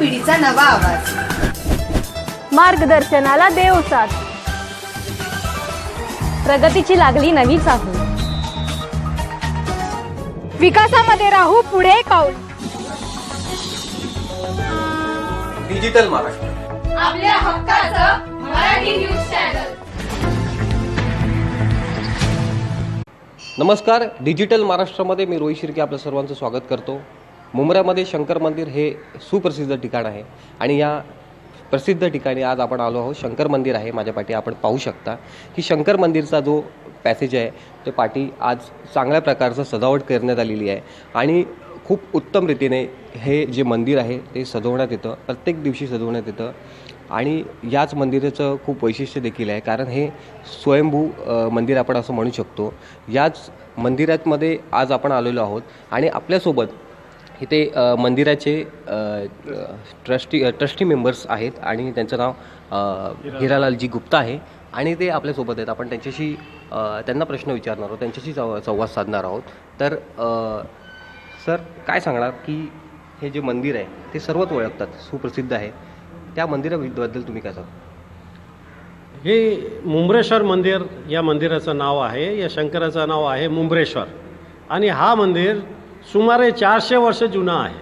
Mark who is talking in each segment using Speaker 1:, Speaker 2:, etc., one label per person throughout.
Speaker 1: पिढीचा नवा आवाज.
Speaker 2: मार्गदर्शनाला देव साथ. प्रगतीची लागली नवी चाहूल विकासामध्ये राहू पुढे पाऊल.
Speaker 3: डिजिटल महाराष्ट्र
Speaker 2: आपल्या हक्काचं मराठी न्यूज चॅनल
Speaker 3: नमस्कार डिजिटल महाराष्ट्रामध्ये मी रोहित शिर्के आपलं सर्वांचं स्वागत करतो. मुंबऱ्यामध्ये शंकर मंदिर हे सुप्रसिद्ध ठिकाण आहे. आणि या प्रसिद्ध ठिकाणी आज आपण आलो आहोत. शंकर मंदिर आहे. माझ्या पाठी आपण पाहू शकता की शंकर मंदिरचा जो पॅसेज आहे ते पाठी आज चांगल्या प्रकारचं सजावट करण्यात आलेली आहे. आणि खूप उत्तम रीतीने हे जे मंदिर आहे ते सजवण्यात येतं. प्रत्येक दिवशी सजवण्यात येतं. आणि याच मंदिराचं खूप वैशिष्ट्य देखील आहे. कारण हे स्वयंभू मंदिर आपण असं म्हणू शकतो. याच मंदिरातमध्ये आज आपण आलेलो आहोत. आणि आपल्यासोबत इथे मंदिराचे ट्रस्टी ट्रस्टी मेंबर्स आहेत आणि त्यांचं नाव हिरालालजी गुप्ता आहे. आणि ते आपल्यासोबत आहेत. आपण त्यांच्याशी त्यांना प्रश्न विचारणार आहोत. त्यांच्याशी संवाद साधणार आहोत. तर सर काय सांगणार की हे जे मंदिर आहे ते सर्वच ओळखतात. सुप्रसिद्ध आहे. त्या मंदिराबद्दल तुम्ही काय सांगा
Speaker 4: हे मुंबरेश्वर मंदिर या मंदिराचं नाव आहे. या शंकराचं नाव आहे मुंबरेश्वर. आणि हा मंदिर सुमारे चारशे वर्ष जुना आहे.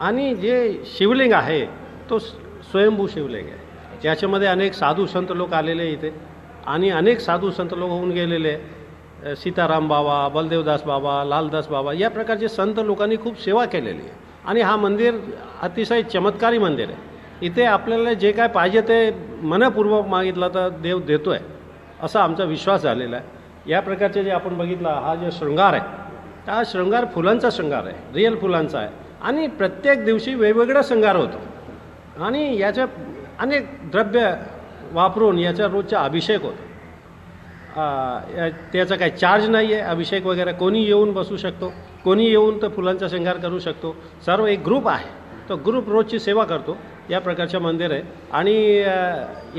Speaker 4: आणि जे शिवलिंग आहे तो स्वयंभू शिवलिंग आहे. ज्याच्यामध्ये अनेक साधू संत लोक आलेले इथे. आणि अनेक साधू संत लोक होऊन गेलेले सीताराम बाबा बलदेवदास बाबा लालदास बाबा या प्रकारचे संत लोकांनी खूप सेवा केलेली आहे. आणि हा मंदिर अतिशय चमत्कारी मंदिर आहे. इथे आपल्याला जे काय पाहिजे ते मनपूर्वक मागितलं तर देव देतो आहे असा आमचा विश्वास झालेला आहे. या प्रकारचे जे आपण बघितला हा जो शृंगार आहे हा शृंगार फुलांचा शृंगार आहे रिअल फुलांचा आहे. आणि प्रत्येक दिवशी वेगवेगळा शृंगार होतो. आणि याच्या अनेक द्रव्य वापरून याचा रोजचा अभिषेक होतो. या- त्याचा काही चार्ज नाही आहे अभिषेक वगैरे कोणी येऊन बसू शकतो कोणी येऊन तर फुलांचा शृंगार करू शकतो. सर्व एक ग्रुप आहे. तो ग्रुप रोजची सेवा करतो या प्रकारचं मंदिर आहे. आणि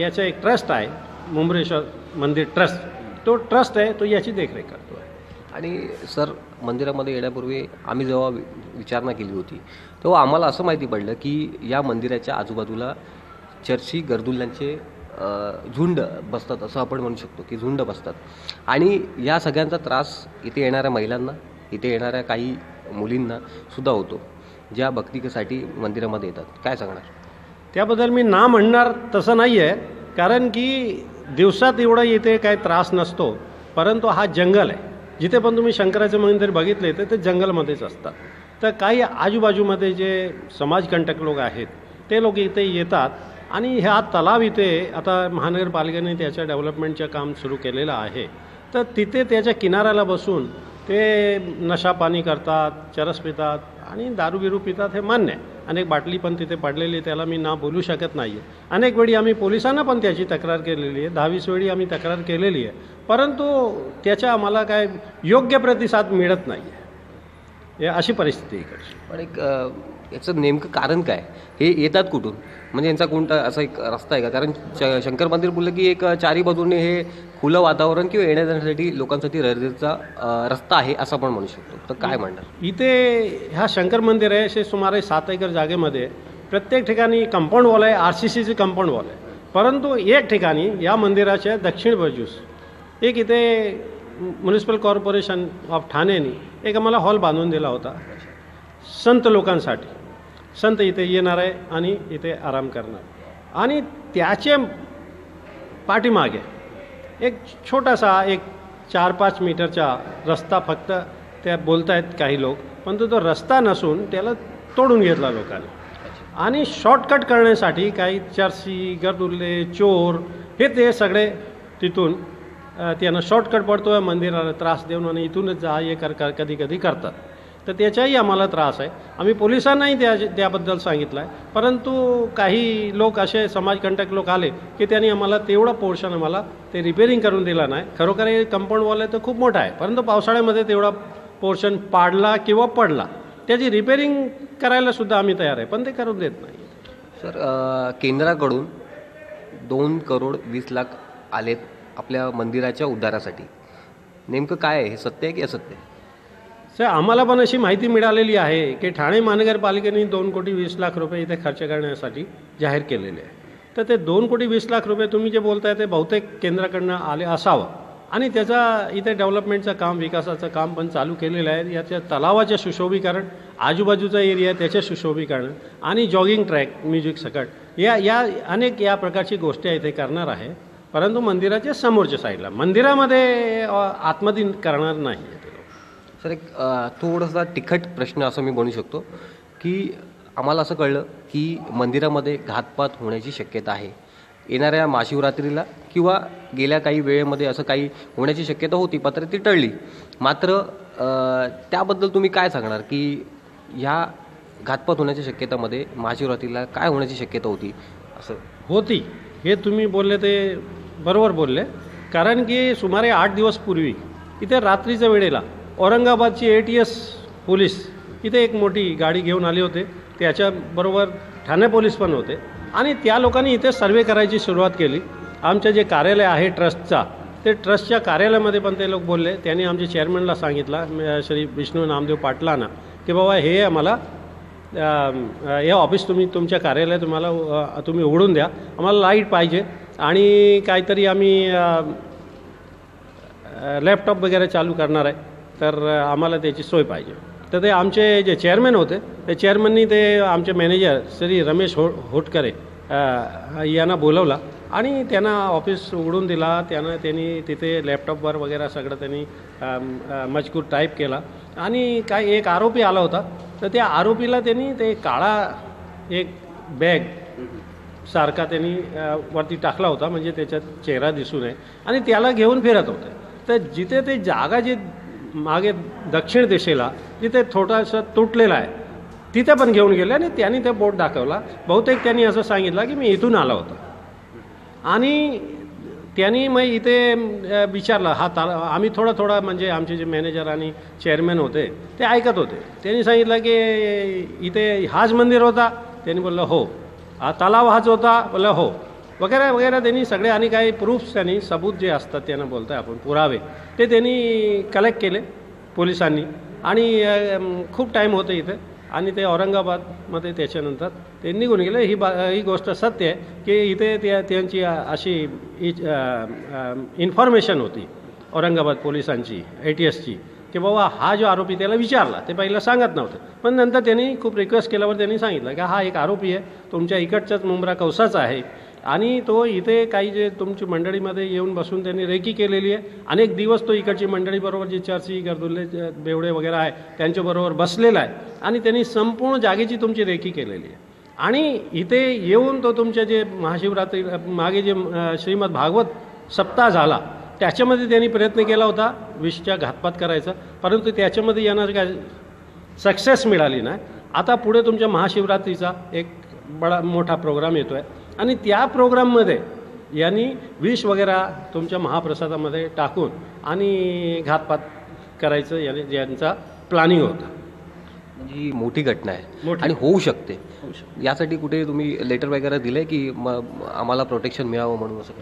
Speaker 4: याचं एक ट्रस्ट आहे मुंबरेश्वर मंदिर ट्रस्ट तो ट्रस्ट आहे तो याची देखरेख करतो. आहे
Speaker 3: आणि सर मंदिरामध्ये येण्यापूर्वी आम्ही जेव्हा वि- विचारणा केली होती तेव्हा आम्हाला असं माहिती पडलं की या मंदिराच्या आजूबाजूला चर्ची गर्दुल्ल्यांचे झुंड बसतात असं आपण म्हणू शकतो की झुंड बसतात. आणि या सगळ्यांचा त्रास इथे येणाऱ्या महिलांना इथे येणाऱ्या काही मुलींना सुद्धा होतो ज्या भक्तिकेसाठी मंदिरामध्ये येतात. काय सांगणार?
Speaker 4: त्याबद्दल मी ना म्हणणार तसं नाही आहे कारण की दिवसात एवढा इथे काही त्रास नसतो परंतु हा जंगल आहे. जिथे पण तुम्ही शंकराचं मंदिर बघितले तर ते जंगलमध्येच असतात. तर काही आजूबाजूमध्ये जे समाजकंटक लोक आहेत ते लोक इथे येतात आणि ह्या तलाव इथे आता महानगरपालिकेने त्याच्या डेव्हलपमेंटचं काम सुरू केलेलं आहे. तर तिथे त्याच्या किनाऱ्याला बसून ते नशा पाणी करतात चरस पितात आणि दारू बिरू पितात हे मान्य आहे. अनेक बाटली पण तिथे पडलेली आहे, त्याला मी ना बोलू शकत नाही आहे अनेक वेळी आम्ही पोलिसांना पण त्याची तक्रार केलेली आहे. दहावीस वेळी आम्ही तक्रार केलेली आहे. परंतु त्याच्या आम्हाला काय योग्य प्रतिसाद मिळत नाही आहे अशी परिस्थिती इकडची.
Speaker 3: पण एक याचं नेमकं कारण काय? हे येतात कुठून? म्हणजे यांचा कोणता असा एक रस्ता आहे का? कारण श शंकर मंदिर बोललं की एक चारी बाजूने हे खुलं वातावरण किंवा येण्या जाण्यासाठी लोकांसाठी रहदारीचा रस्ता आहे असं आपण म्हणू शकतो. तर काय म्हणणार?
Speaker 4: इथे ह्या शंकर मंदिर आहे असे सुमारे सात एकर जागेमध्ये प्रत्येक ठिकाणी कंपाऊंड वॉल आहे आर सी सीचे कंपाऊंड वॉल आहे. परंतु एक ठिकाणी या मंदिराच्या दक्षिण बाजूस एक इथे म्युनिसिपल कॉर्पोरेशन ऑफ ठाण्याने एक आम्हाला हॉल बांधून दिला होता. संत लोकांसाठी. संत इथे येणार आहे आणि इथे आराम करणार. आणि त्याचे पाठीमागे एक छोटासा एक चार पाच मीटरचा रस्ता फक्त त्या बोलत आहेत काही लोक परंतु तो रस्ता नसून त्याला तोडून घेतला लोकांनी. आणि शॉर्टकट करण्यासाठी काही चर्सी गर्दुल्ले चोर हे ते सगळे तिथून त्यांना शॉर्टकट पडतो आहे मंदिराला त्रास देऊन आणि इथूनच जा ये कर कर कधी कधी करतात. तर त्याचाही आम्हाला त्रास आहे. आम्ही पोलिसांनाही त्या त्याबद्दल सांगितलं आहे परंतु काही लोक असे समाजकंटक लोक आले की त्यांनी आम्हाला तेवढं पोर्शन आम्हाला ते रिपेरिंग करून दिलं नाही. खरोखर हे कंपाऊंड वॉल आहे तर खूप मोठा आहे. परंतु पावसाळ्यामध्ये तेवढा पोर्शन पाडला किंवा पडला त्याची रिपेरिंग करायला सुद्धा आम्ही तयार आहे पण ते करून देत नाही.
Speaker 3: सर केंद्राकडून दोन करोड वीस लाख आलेत आपल्या मंदिराच्या उद्धारासाठी. नेमकं काय आहे? हे सत्य आहे की असत्य आहे?
Speaker 4: सर आम्हाला पण अशी माहिती मिळालेली आहे की ठाणे महानगरपालिकेने दोन कोटी वीस लाख रुपये इथे खर्च करण्यासाठी जाहीर केलेले आहे. तर ते दोन कोटी वीस लाख रुपये तुम्ही जे बोलताय ते बहुतेक केंद्राकडनं आले असावं. आणि त्याचा इथे डेव्हलपमेंटचं काम विकासाचं काम पण चालू केलेलं आहे. याच्या तलावाच्या सुशोभीकरण आजूबाजूचा एरिया त्याचे सुशोभीकरण आणि जॉगिंग ट्रॅक म्युझिक सकट या या अनेक या प्रकारची गोष्टी इथे करणार आहे. परंतु मंदिराच्या समोरच्या साईडला मंदिरामध्ये आत्मदिन करणार नाही. ते
Speaker 3: सर एक थोडासा तिखट प्रश्न असं मी म्हणू शकतो की आम्हाला असं कळलं की मंदिरामध्ये घातपात होण्याची शक्यता आहे. येणाऱ्या महाशिवरात्रीला किंवा गेल्या काही वेळेमध्ये असं काही होण्याची शक्यता होती मात्र ती टळली. मात्र त्याबद्दल तुम्ही काय सांगणार की ह्या घातपात होण्याच्या शक्यतामध्ये महाशिवरात्रीला काय होण्याची शक्यता होती? असं.
Speaker 4: होती. हे तुम्ही बोलले ते बरोबर बोलले. कारण की सुमारे आठ दिवस पूर्वी इथे रात्रीच्या वेळेला औरंगाबादची ए टी एस पोलीस इथे एक मोठी गाडी घेऊन आले होते. त्याच्याबरोबर ठाणे पोलीस पण होते. आणि त्या लोकांनी इथे सर्वे करायची सुरुवात केली. आमचं जे कार्यालय आहे ट्रस्टचा ते ट्रस्टच्या कार्यालयामध्ये पण ते लोक बोलले. त्यांनी आमच्या चेअरमनला सांगितलं श्री विष्णू नामदेव पाटलांना की बाबा हे आम्हाला हे ऑफिस तुम्ही तुमच्या कार्यालय तुम्हाला तुम्ही उघडून द्या. आम्हाला लाइट पाहिजे. आणि काहीतरी आम्ही लॅपटॉप वगैरे चालू करणार आहे. तर आम्हाला त्याची सोय पाहिजे. तर ते आमचे जे चेअरमॅन होते ते चेअरमननी ते आमचे मॅनेजर श्री रमेश हो होटकरे यांना बोलवला आणि त्यांना ऑफिस उघडून दिला. त्यांना त्यांनी तिथे लॅपटॉपवर वगैरे सगळं त्यांनी मजकूर टाईप केला. आणि काय एक आरोपी आला होता. तर त्या आरोपीला त्यांनी ते काळा एक बॅग सारखा त्यांनी वरती टाकला होता. म्हणजे त्याच्यात चेहरा दिसू नये आणि त्याला घेऊन फिरत होते. तर जिथे ते जागा जे मागे दक्षिण दिशेला जिथे थोडासा तुटलेला आहे तिथे पण घेऊन गेले आणि त्यांनी ते बोट दाखवला. बहुतेक त्यांनी असं सांगितलं की मी इथून आला होता. आणि त्यांनी मग इथे विचारलं हा ताला आम्ही थोडा थोडा म्हणजे आमचे जे मॅनेजर आणि चेअरमॅन होते ते ऐकत होते. त्यांनी सांगितलं की इथे हाच मंदिर होता. त्यांनी बोललं हो. हा तलाव हाच होता. बोललं हो. वगैरे वगैरे त्यांनी सगळे आणि काही प्रूफ्स त्यांनी सबूत जे असतात त्यांना बोलतोय आपण पुरावे. ते त्यांनी कलेक्ट केले पोलिसांनी. आणि खूप टाईम होतं इथे. आणि ते औरंगाबादमध्ये त्याच्यानंतर ते निघून गेले. ही बा ही गोष्ट सत्य आहे की इथे त्या त्यांची अशी इन्फॉर्मेशन होती औरंगाबाद पोलिसांची ए टी एसची की बाबा हा जो आरोपी त्याला विचारला. ते पहिलं सांगत नव्हते. पण नंतर त्यांनी खूप रिक्वेस्ट केल्यावर त्यांनी सांगितलं की हा एक आरोपी आहे. तुमच्या इकडच्याच मुंब्रा कवसाचा आहे. आणि तो इथे काही जे तुमची मंडळीमध्ये येऊन बसून त्यांनी रेकी केलेली आहे. अनेक दिवस तो इकडची मंडळीबरोबर जी चर्ची गर्दुल्ले बेवडे वगैरे आहे त्यांच्याबरोबर बसलेला आहे. आणि त्यांनी संपूर्ण जागेची तुमची रेकी केलेली आहे. आणि इथे येऊन तो तुमच्या जे महाशिवरात्री मागे जे श्रीमद भागवत सप्ताह झाला त्याच्यामध्ये त्यांनी प्रयत्न केला होता विषच्या घातपात करायचा. परंतु त्याच्यामध्ये यांना काय सक्सेस मिळाली नाही. आता पुढे तुमच्या महाशिवरात्रीचा एक बडा मोठा प्रोग्राम येतो आहे आणि त्या प्रोग्राममध्ये यांनी विष वगैरे तुमच्या महाप्रसादामध्ये टाकून आणि घातपात करायचं याने यांचा प्लॅनिंग होता.
Speaker 3: म्हणजे ही मोठी घटना आहे. आणि होऊ शकते. यासाठी कुठे तुम्ही लेटर वगैरे दिले की म आम्हाला प्रोटेक्शन मिळावं म्हणून असं?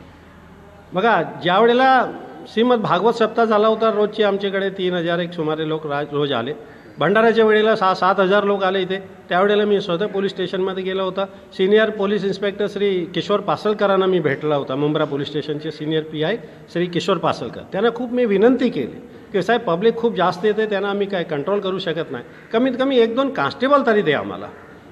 Speaker 4: बघा ज्या वेळेला श्रीमद भागवत सप्ताह झाला होता रोजचे आमच्याकडे तीन हजार एक सुमारे लोक राज रोज आले. भंडाऱ्याच्या वेळेला सहा सात हजार लोक आले इथे. त्यावेळेला मी स्वतः पोलीस स्टेशनमध्ये गेला होता. Senior police inspector Shri Kishor पासलकरांना मी भेटला होता मुंब्रा पोलीस स्टेशनचे senior P I Shri Kishor Pasalkar. त्यांना खूप मी विनंती केली की साहेब पब्लिक खूप जास्त येते त्यांना आम्ही काय कंट्रोल करू शकत नाही. कमीत कमी एक दोन कॉन्स्टेबल तरी द्या आम्हाला.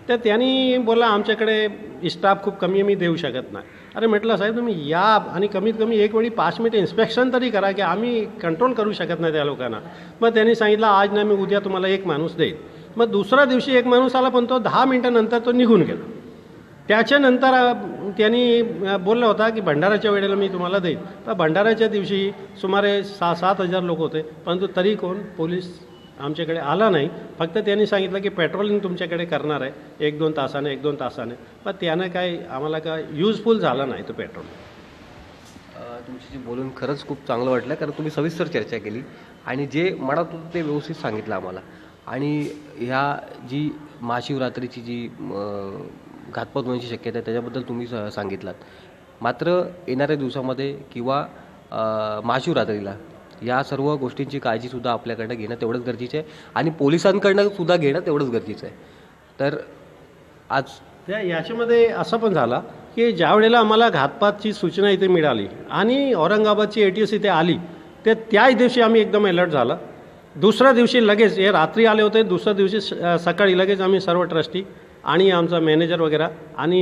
Speaker 4: तर त्यांनी बोलला आमच्याकडे स्टाफ खूप कमी मी देऊ शकत नाही. अरे म्हटलं साहेब तुम्ही या आणि कमीत कमी एक वेळी पाच मिनिट इन्स्पेक्शन तरी करा की आम्ही कंट्रोल करू शकत नाही त्या लोकांना. मग त्यांनी सांगितलं आज नाही मी उद्या तुम्हाला एक माणूस देईल मग दुसऱ्या दिवशी एक माणूस आला पण तो दहा मिनटानंतर तो निघून गेला. त्याच्यानंतर त्यांनी बोलला होता की भंडाराच्या वेळेला मी तुम्हाला देईन. तर भंडाराच्या दिवशी सुमारे सहा सात हजार लोक होते परंतु तरी कोण पोलीस आमच्याकडे आला नाही. फक्त त्यांनी सांगितलं की पेट्रोलिंग तुमच्याकडे करणार आहे एक दोन तासाने एक दोन तासाने. पण त्यानं काय आम्हाला काय युजफुल झाला नाही तो पेट्रोल.
Speaker 3: तुमची तुमच्याशी बोलून खरंच खूप चांगलं वाटलं कारण तुम्ही सविस्तर चर्चा केली. आणि जे मनात होतं ते व्यवस्थित सांगितलं आम्हाला. आणि ह्या जी महाशिवरात्रीची जी घातपात होण्याची शक्यता आहे त्याच्याबद्दल तुम्ही स- सांगितलात. मात्र येणाऱ्या दिवसामध्ये किंवा महाशिवरात्रीला या सर्व गोष्टींची काळजीसुद्धा आपल्याकडनं घेणं तेवढंच गरजेचं आहे आणि पोलिसांकडनं सुद्धा घेणं तेवढंच गरजेचं आहे. तर आज
Speaker 4: त्या याच्यामध्ये असं पण झाला की ज्या वेळेला आम्हाला घातपातची सूचना इथे मिळाली आणि औरंगाबादची ए टी एस इथे आली तर त्याच दिवशी आम्ही एकदम अलर्ट झाला. दुसऱ्या दिवशी लगेच हे रात्री आले होते दुसऱ्या दिवशी स- सकाळी लगेच आम्ही सर्व ट्रस्टी आणि आमचा मॅनेजर वगैरे आणि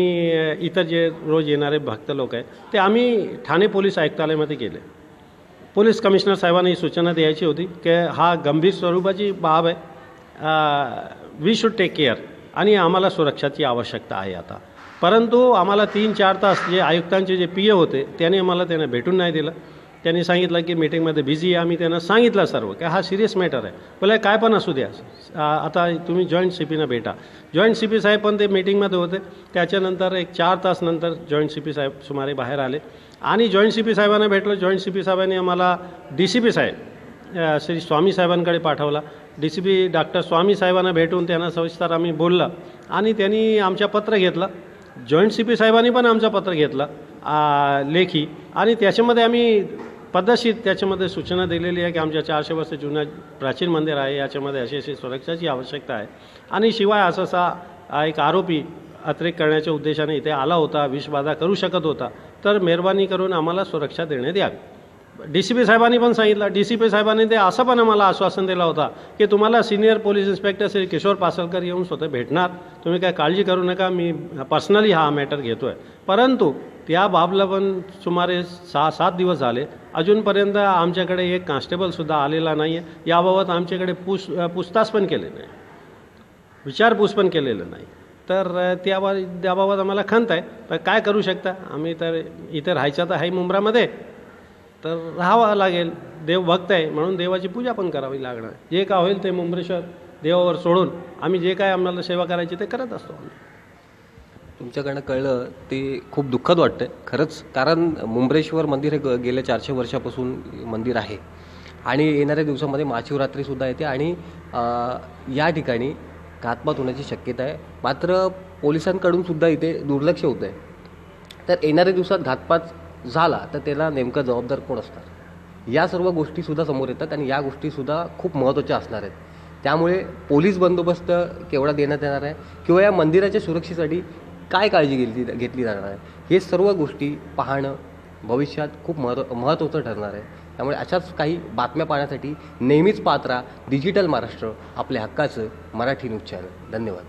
Speaker 4: इतर जे रोज येणारे भक्त लोक आहेत ते आम्ही ठाणे पोलीस आयुक्तालयामध्ये गेले. पोलीस कमिशनर साहेबांनी ही सूचना द्यायची होती की हा गंभीर स्वरूपाची बाब आहे वी शूड टेक केअर आणि आम्हाला सुरक्षाची आवश्यकता आहे आता. परंतु आम्हाला तीन चार तास जे आयुक्तांचे जे पी ए होते त्यांनी आम्हाला त्यांना भेटून नाही दिलं. त्यांनी सांगितलं की मीटिंगमध्ये बिझी आहे आम्ही त्यांना सांगितलं सर्व की हा सिरियस मॅटर आहे. बोला काय पण असू द्या. आता तुम्ही जॉईंट सी पीनं भेटा. जॉईंट सी पी साहेब पण ते मीटिंगमध्ये होते. त्याच्यानंतर एक चार तास नंतर जॉईंट सी पी साहेब सुमारे बाहेर आले. आणि जॉईंट सी पी साहेबांना भेटलो. जॉईंट सी पी साहेबांनी आम्हाला डी सी पी साहेब श्री स्वामी साहेबांकडे पाठवला. D C P doctor Swami साहेबांना भेटून त्यांना सविस्तर आम्ही बोललं. आणि त्यांनी आमच्या पत्र घेतलं. जॉईंट सी पी साहेबांनी पण आमचं पत्र घेतलं. लेखी. आणि त्याच्यामध्ये आम्ही पद्धतशीर त्याच्यामध्ये सूचना दिलेली आहे की आमच्या चारशे वर्ष जुनं प्राचीन मंदिर आहे याच्यामध्ये अशी अशी सुरक्षाची आवश्यकता आहे. आणि शिवाय असा असा एक आरोपी अतिरेक करण्याच्या उद्देशाने इथे आला होता विषबाधा करू शकत होता. तर मेहरबानी करून आम्हाला सुरक्षा देण्यात यावी. डी सी पी साहेबांनी पण सांगितलं. डी सी पी साहेबांनी ते असं पण आम्हाला आश्वासन दिलं होता की तुम्हाला senior police inspector Shri Kishor Pasalkar येऊन स्वतः भेटणार. तुम्ही काय काळजी करू नका. मी पर्सनली हा मॅटर घेतो आहे परंतु त्या बाबला पण सुमारे सहा सात दिवस झाले. अजूनपर्यंत आमच्याकडे एक कॉन्स्टेबलसुद्धा आलेला नाही आहे याबाबत आमच्याकडे पूस पूछताछ पण केले नाही. विचारपूस पण केलेलं नाही. तर त्या त्याबा त्याबाबत आम्हाला खंत आहे. तर काय करू शकता? आम्ही तर इथे राहायचं तर आहे मुंब्रामध्ये. तर राहावं लागेल. देव भक्त आहे. म्हणून देवाची पूजा पण करावी लागणार. जे काय होईल ते मुंब्रेश्वर देवावर सोडून आम्ही जे काय आम्हाला सेवा करायची ते करत असतो आम्ही.
Speaker 3: तुमच्याकडनं कळलं ते खूप दुःखद वाटतं खरंच कारण मुंब्रेश्वर मंदिर हे ग- गेल्या चारशे वर्षापासून मंदिर आहे. आणि येणाऱ्या दिवसामध्ये महाशिवरात्रीसुद्धा येते आणि या ठिकाणी घातपात होण्याची शक्यता आहे. मात्र पोलिसांकडून सुद्धा इथे दुर्लक्ष होतं आहे. तर येणाऱ्या दिवसात घातपात झाला तर त्याला नेमकं जबाबदार कोण असणार? या सर्व गोष्टीसुद्धा समोर येतात आणि या गोष्टीसुद्धा खूप महत्त्वाच्या असणार आहेत. त्यामुळे पोलीस बंदोबस्त केवढा देण्यात येणार आहे? किंवा या मंदिराच्या सुरक्षेसाठी काय काळजी घेतली घेतली जाणार आहे? हे सर्व गोष्टी पाहणं भविष्यात खूप महत्त्व महत्त्वाचं ठरणार आहे. त्यामुळे अशाच काही बातम्या पाहण्यासाठी नेहमीच पात्रा डिजिटल महाराष्ट्र आपल्या हक्काचं मराठी न्यूज चॅनल. धन्यवाद.